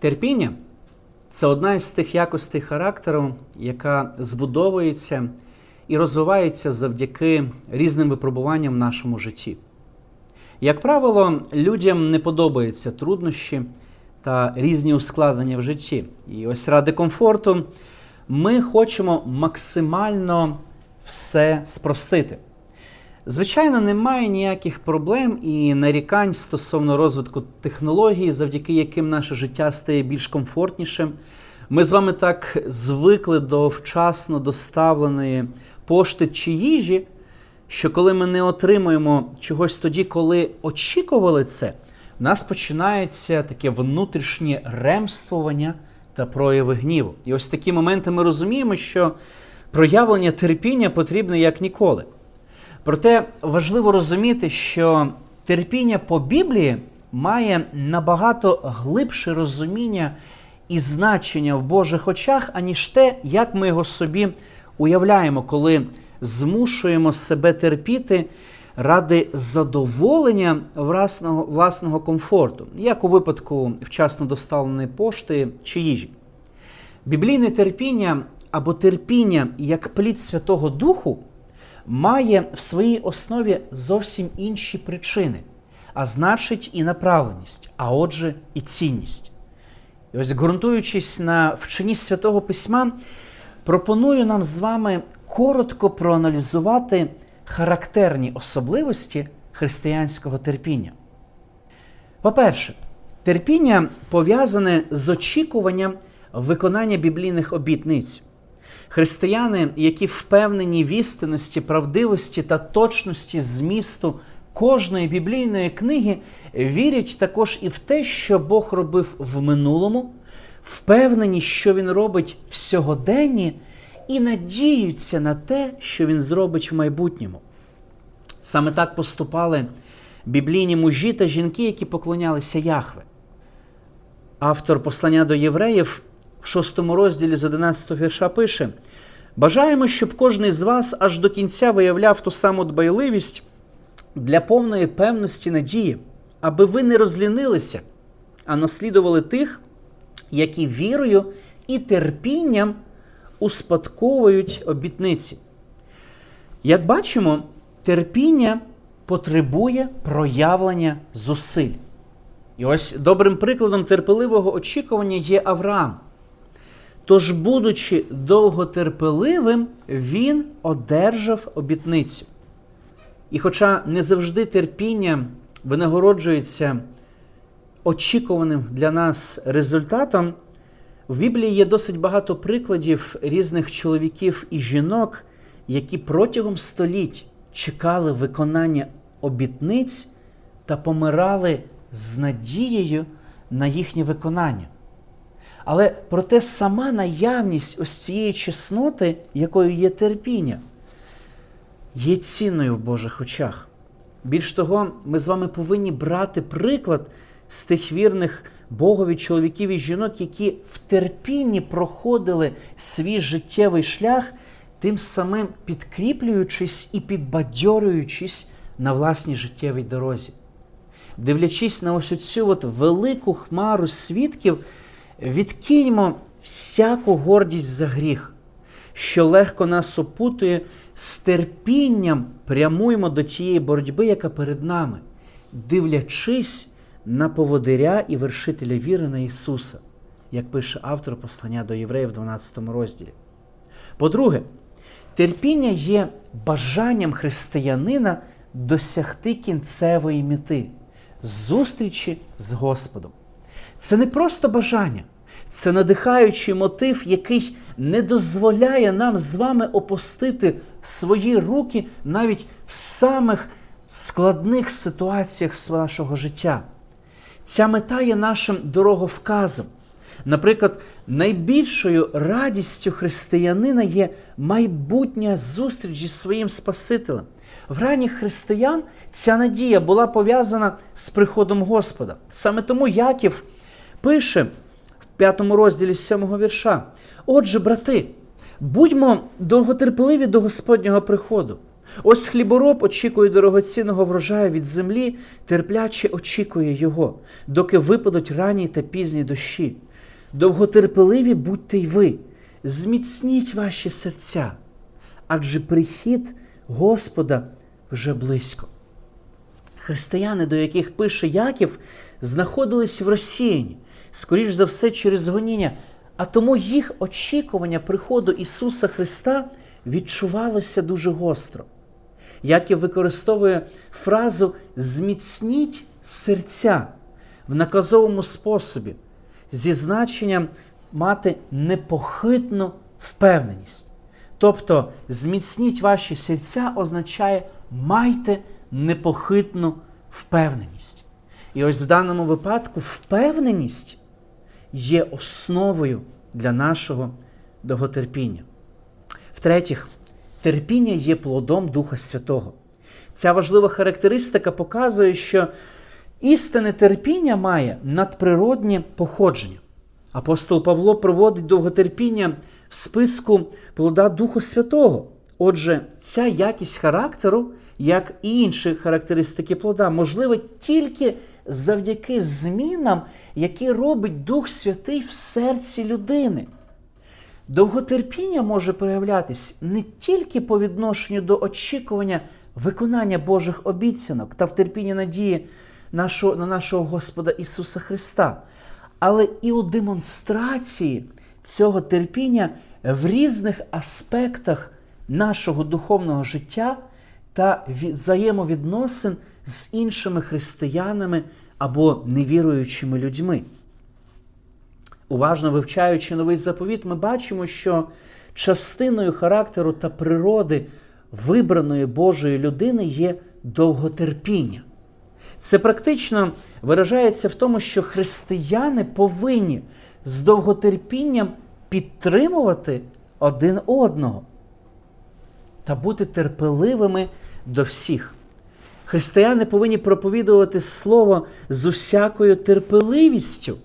Терпіння це одна із тих якостей характеру, яка збудовується і розвивається завдяки різним випробуванням в нашому житті. Як правило, людям не подобаються труднощі та різні ускладнення в житті. І ось ради комфорту ми хочемо максимально все спростити. Звичайно, немає ніяких проблем і нарікань стосовно розвитку технологій, завдяки яким наше життя стає більш комфортнішим. Ми з вами так звикли до вчасно доставленої пошти чи їжі, що коли ми не отримуємо чогось тоді, коли очікували це, в нас починається таке внутрішнє ремствування та прояви гніву. І ось такі моменти ми розуміємо, що проявлення терпіння потрібне як ніколи. Проте важливо розуміти, що терпіння по Біблії має набагато глибше розуміння і значення в Божих очах, аніж те, як ми його собі уявляємо, коли змушуємо себе терпіти ради задоволення власного, власного комфорту, як у випадку вчасно доставленої пошти чи їжі. Біблійне терпіння або терпіння як плід Святого Духу має в своїй основі зовсім інші причини, а значить і направленість, а отже, і цінність. І ось ґрунтуючись на вченні святого письма, пропоную нам з вами коротко проаналізувати характерні особливості християнського терпіння. По-перше, терпіння пов'язане з очікуванням виконання біблійних обітниць. Християни, які впевнені в істинності, правдивості та точності змісту кожної біблійної книги, вірять також і в те, що Бог робив в минулому, впевнені, що Він робить в сьогоденні, і надіються на те, що Він зробить в майбутньому. Саме так поступали біблійні мужі та жінки, які поклонялися Яхве. Автор послання до євреїв в шостому розділі з 11 вірша пише: Бажаємо, щоб кожен з вас аж до кінця виявляв ту саму дбайливість для повної певності надії, аби ви не розлінилися, а наслідували тих, які вірою і терпінням успадковують обітниці. Як бачимо, терпіння потребує проявлення зусиль. І ось добрим прикладом терпеливого очікування є Авраам. Тож, будучи довготерпеливим, він одержав обітницю. І хоча не завжди терпіння винагороджується очікуваним для нас результатом, в Біблії є досить багато прикладів різних чоловіків і жінок, які протягом століть чекали виконання обітниць та помирали з надією на їхнє виконання. Але проте сама наявність ось цієї чесноти, якою є терпіння, є цінною в Божих очах. Більш того, ми з вами повинні брати приклад з тих вірних Богові чоловіків і жінок, які в терпінні проходили свій життєвий шлях, тим самим підкріплюючись і підбадьорюючись на власній життєвій дорозі. Дивлячись на ось цю от велику хмару свідків, відкиньмо всяку гордість за гріх, що легко нас опутує, з терпінням прямуємо до тієї боротьби, яка перед нами, дивлячись на поводиря і вершителя віри на Ісуса, як пише автор послання до євреїв в 12 розділі. По-друге, терпіння є бажанням християнина досягти кінцевої мети зустрічі з Господом. Це не просто бажання, це надихаючий мотив, який не дозволяє нам з вами опустити свої руки навіть в самих складних ситуаціях нашого життя. Ця мета є нашим дороговказом. Наприклад, найбільшою радістю християнина є майбутня зустріч зі своїм Спасителем. В ранніх християн ця надія була пов'язана з приходом Господа. Саме тому Яків пише в п'ятому розділі сьомого вірша: Отже, брати, будьмо довготерпеливі до Господнього приходу. Ось хлібороб очікує дорогоцінного врожаю від землі, терпляче очікує його, доки випадуть ранні та пізні дощі. Довготерпеливі будьте й ви, зміцніть ваші серця, адже прихід Господа вже близько. Християни, до яких пише Яків, знаходились в розсіянні, скоріш за все, через гоніння, а тому їх очікування приходу Ісуса Христа відчувалося дуже гостро. Яків використовує фразу зміцніть серця в наказовому способі зі значенням мати непохитну впевненість. Тобто, зміцніть ваші серця означає майте непохитну впевненість. І ось в даному випадку впевненість є основою для нашого довготерпіння. В-третіх, терпіння є плодом Духа Святого. Ця важлива характеристика показує, що істинне терпіння має надприроднє походження. Апостол Павло проводить довготерпіння в списку плода Духа Святого. Отже, ця якість характеру, як і інші характеристики плода, можлива тільки завдяки змінам, які робить Дух Святий в серці людини. Довготерпіння може проявлятись не тільки по відношенню до очікування виконання Божих обіцянок та в терпінні надії нашого, на нашого Господа Ісуса Христа, але і у демонстрації цього терпіння в різних аспектах нашого духовного життя та взаємовідносин з іншими християнами або невіруючими людьми. Уважно вивчаючи новий заповіт, ми бачимо, що частиною характеру та природи вибраної Божої людини є довготерпіння. Це практично виражається в тому, що християни повинні з довготерпінням підтримувати один одного та бути терпеливими до всіх. Християни повинні проповідувати Слово з усякою терпеливістю.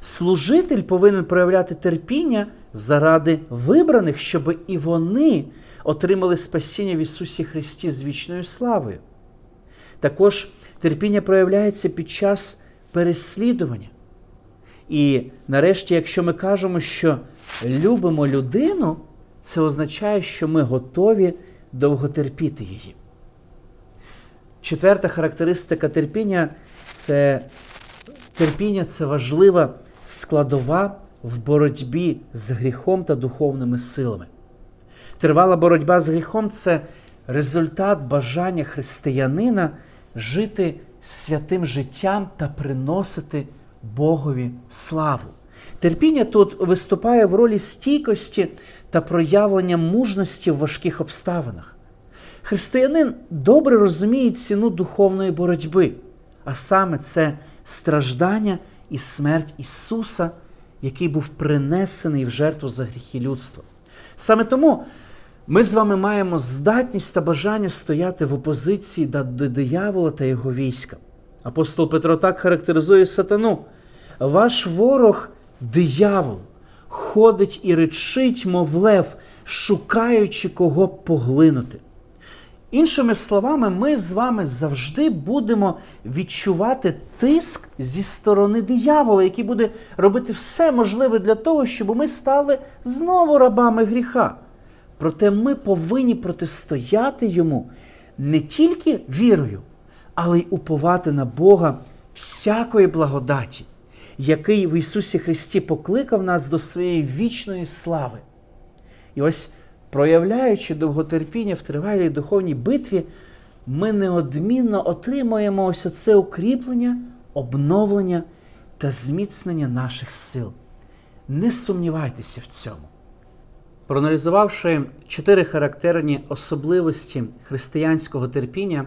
Служитель повинен проявляти терпіння заради вибраних, щоб і вони отримали спасіння в Ісусі Христі з вічною славою. Також терпіння проявляється під час переслідування. І нарешті, якщо ми кажемо, що любимо людину, це означає, що ми готові довготерпіти її. Четверта характеристика терпіння це терпіння це важлива складова в боротьбі з гріхом та духовними силами. Тривала боротьба з гріхом це результат бажання християнина жити святим життям та приносити Богові славу. Терпіння тут виступає в ролі стійкості та проявлення мужності в важких обставинах. Християнин добре розуміє ціну духовної боротьби, а саме це страждання і смерть Ісуса, який був принесений в жертву за гріхи людства. Саме тому ми з вами маємо здатність та бажання стояти в опозиції до диявола та його війська. Апостол Петро так характеризує сатану. Ваш ворог, диявол, ходить і речить, мов лев, шукаючи кого поглинути. Іншими словами, ми з вами завжди будемо відчувати тиск зі сторони диявола, який буде робити все можливе для того, щоб ми стали знову рабами гріха. Проте ми повинні протистояти йому не тільки вірою, але й уповати на Бога всякої благодаті, який в Ісусі Христі покликав нас до своєї вічної слави. І ось проявляючи довготерпіння в тривалій духовній битві, ми неодмінно отримуємо ось оце укріплення, обновлення та зміцнення наших сил. Не сумнівайтеся в цьому. Проаналізувавши чотири характерні особливості християнського терпіння,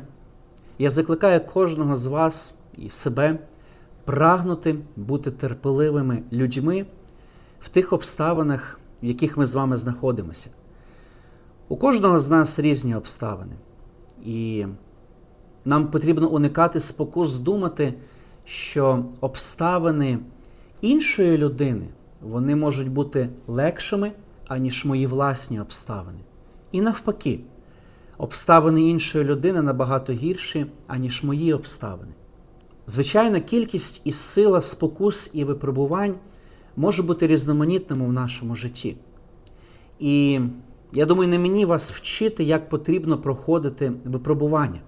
я закликаю кожного з вас і себе прагнути бути терпеливими людьми в тих обставинах, в яких ми з вами знаходимося. У кожного з нас різні обставини, і нам потрібно уникати спокус думати, що обставини іншої людини вони можуть бути легшими, аніж мої власні обставини. І навпаки, обставини іншої людини набагато гірші, аніж мої обставини. Звичайно, кількість і сила спокус і випробувань може бути різноманітним у нашому житті. І я думаю, не мені вас вчити, як потрібно проходити випробування.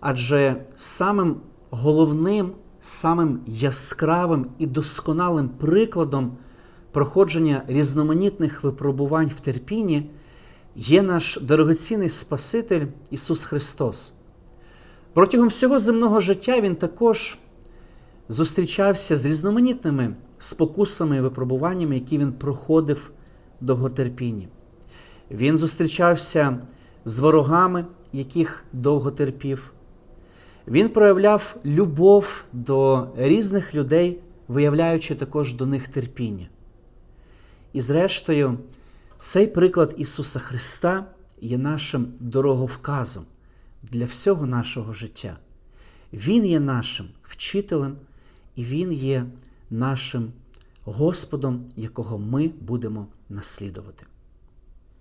Адже самим головним, самим яскравим і досконалим прикладом проходження різноманітних випробувань в терпінні є наш дорогоцінний Спаситель Ісус Христос. Протягом всього земного життя Він також зустрічався з різноманітними спокусами і випробуваннями, які він проходив в довготерпінні. Він зустрічався з ворогами, яких довго терпів. Він проявляв любов до різних людей, виявляючи також до них терпіння. І зрештою, цей приклад Ісуса Христа є нашим дороговказом для всього нашого життя. Він є нашим вчителем, і Він є нашим Господом, якого ми будемо наслідувати.